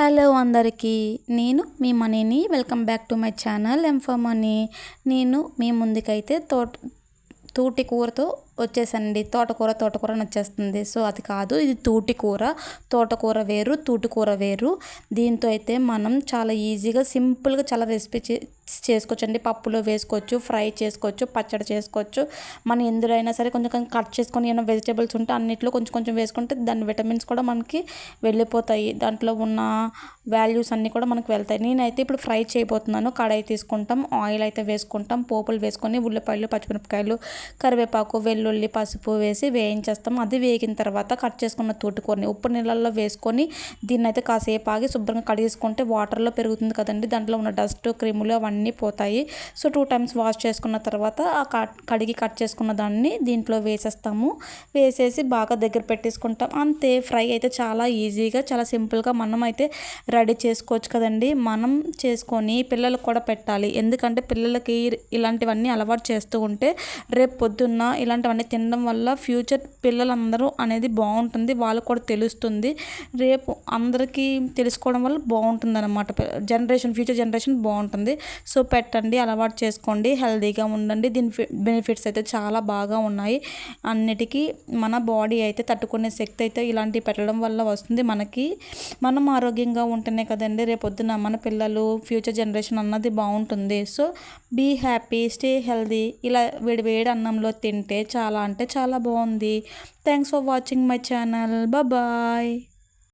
Hello అందరికీ నేను మీ మనీని. Welcome back to my channel M for money నేను మీ ముందుకైతే తోట తూటి కూరతో వచ్చేసండి. తోటకూర తోటకూర అని వచ్చేస్తుంది. సో అది కాదు. ఇది తూటికూర తోటకూర వేరు తూటికూర వేరు. దీంతో అయితే మనం చాలా ఈజీగా సింపుల్గా చాలా రెసిపీ చే చేసుకోవచ్చండి. పప్పులో వేసుకోవచ్చు ఫ్రై చేసుకోవచ్చు పచ్చడి చేసుకోవచ్చు. మనం ఎందులో సరే కొంచెం కొంచెం కట్ చేసుకొని ఏమైనా వెజిటేబుల్స్ ఉంటే అన్నిట్లో కొంచెం కొంచెం వేసుకుంటే దాని విటమిన్స్ కూడా మనకి వెళ్ళిపోతాయి. దాంట్లో ఉన్న వాల్యూస్ అన్నీ కూడా మనకు వెళ్తాయి. నేనైతే ఇప్పుడు ఫ్రై చేయబోతున్నాను. కడాయి తీసుకుంటాం ఆయిల్ అయితే వేసుకుంటాం పోపులు వేసుకొని ఉల్లిపాయలు పచ్చిమిరపకాయలు కరివేపాకు వెల్లుల్లి పసుపు వేసి వేయించేస్తాం. అది వేగిన తర్వాత కట్ చేసుకున్న తోటికూరని ఉప్పు నీళ్ళల్లో వేసుకొని దీన్ని అయితే కాసేపు ఆగి శుభ్రంగా కడిగేసుకుంటే వాటర్లో పెరుగుతుంది కదండి. దాంట్లో ఉన్న డస్ట్ క్రిములు అవన్నీ పోతాయి. సో టూ టైమ్స్ వాష్ చేసుకున్న తర్వాత ఆ కడిగి కట్ చేసుకున్న దాన్ని దీంట్లో వేసేస్తాము. వేసేసి బాగా దగ్గర పెట్టేసుకుంటాం. అంతే ఫ్రై అయితే చాలా ఈజీగా చాలా సింపుల్గా మనం అయితే రెడీ చేసుకోవచ్చు కదండి. మనం చేసుకొని పిల్లలకు కూడా పెట్టాలి. ఎందుకంటే పిల్లలకి ఇలాంటివన్నీ అలవాటు చేస్తూ ఉంటే రేపు పొద్దున్న ఇలాంటివన్నీ తినడం వల్ల ఫ్యూచర్ పిల్లలందరూ అనేది బాగుంటుంది వాళ్ళకు కూడా తెలుస్తుంది. రేపు అందరికీ తెలుసుకోవడం వల్ల బాగుంటుంది అనమాట జనరేషన్ ఫ్యూచర్ జనరేషన్ బాగుంటుంది. సో పెట్టండి అలవాటు చేసుకోండి హెల్తీగా ఉండండి. దీని బెనిఫిట్స్ అయితే చాలా బాగా ఉన్నాయి. అన్నిటికీ మన బాడీ అయితే తట్టుకునే శక్తి అయితే ఇలాంటివి పెట్టడం వల్ల వస్తుంది మనకి. మనం ఆరోగ్యంగా ఉంటేనే కదండి రేపొద్దున మన పిల్లలు ఫ్యూచర్ జనరేషన్ అన్నది బాగుంటుంది. So be happy stay healthy ఇలా వేడి వేడి అన్నంలో తింటే చాలా చాలా అంటే చాలా బాగుంది. Thanks for watching my channel bye